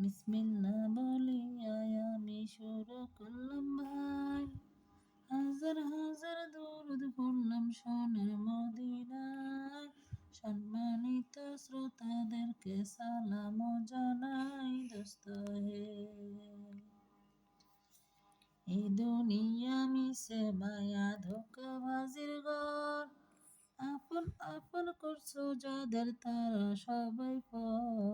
বিসমিল্লা বলিয়া আমি শুরু করলাম ভাই হাজার হাজার দরুদ পড়লাম সোনার মদিনায়। সম্মানিত শ্রোতাদেরকে সালাম জানাই দোস্ত হে। এই দুনিয়া মিশে মায়া ধোকা বাজির ঘর। আপন আপন করছ যাদের তারা সবাই পর।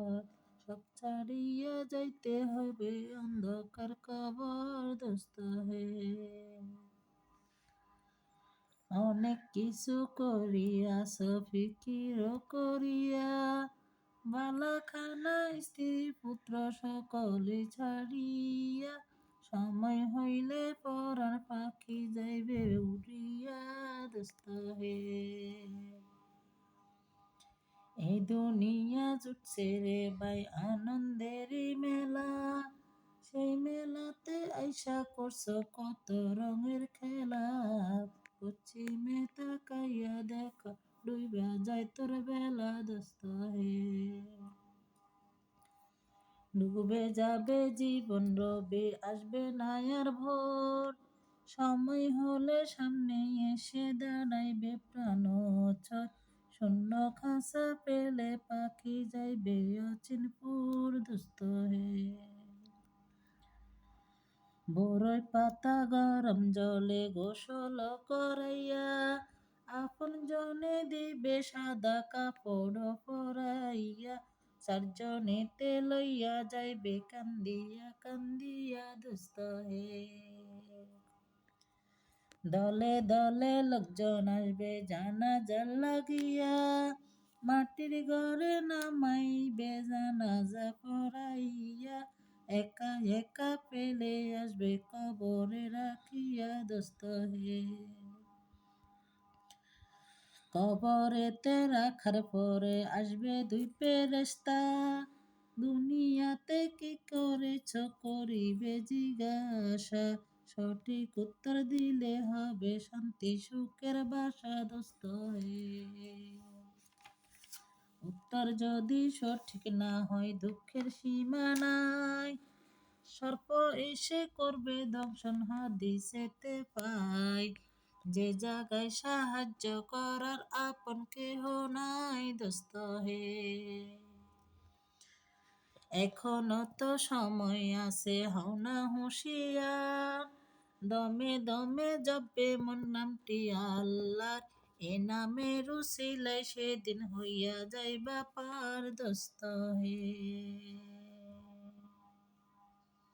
সব ছাড়িয়া যাইতে হবে অন্ধকার কবর দোস্ত হে অনেক কিছু করিয়া, সফিকির করিয়া, বালাখানা, স্ত্রী, পুত্র সকলে ছাড়িয়া, সময় হইলে পরার পাখি যাইবে উড়িয়া দোস্ত হে এই দুনিয়া জুটছে রে ভাই, আনন্দের মেলা। সেই মেলাতে আইসা করছ কত রঙের খেলা। পশ্চিমে তাকাইয়া দেখো, ডুইবা যায় তোর বেলা দোস্ত হে। ডুবে যাবে জীবন, রবে আসবে না আর ভোর। সময় হলে সামনে এসে দাঁড়াইবে প্রাণ ছট শূন্য খাসা পেলে পাখি যাইবে অচিনপুর দুস্থ হে। বড়ই পাতা গরম জলে গোসল করাইয়া আপন জনে দিবে সাদা কাপড় পরাইয়া, চারজনেতে লইয়া যাইবে কান্দিয়া কান্দিয়া দুস্থ হে। দলে দলে লোকজন আসবে, জানা জাল লাগিয়া। মাটির ঘরে নামাইবে জানাজা পড়াইয়া। একা একা পেলে আসবে, কবরে রাখিয়া দোস্ত হে। কবরেতে রাখার পরে আসবে দুই পেরেস্তা দুনিয়াতে কি করেছ, করিবে জিজ্ঞাসা। সঠিক উত্তর দিলে হবে শান্তি, সুখের বাসা দোস্ত উত্তর যদি সঠিক না হয়, দুঃখের সীমা নাই। সর্প এসে করবে দংশন হাদিসেতে পাই যে জায়গায় সাহায্য করার আপন কেহ নাই দোস্ত হে। এখনও তো সময় আছে, হও না হুঁশিয়ার। দমে দমে জপে মন নামটি আল্লাহ এ নামে রুসিলাই সেদিন হইয়া যাইবা পার দোস্ত হে।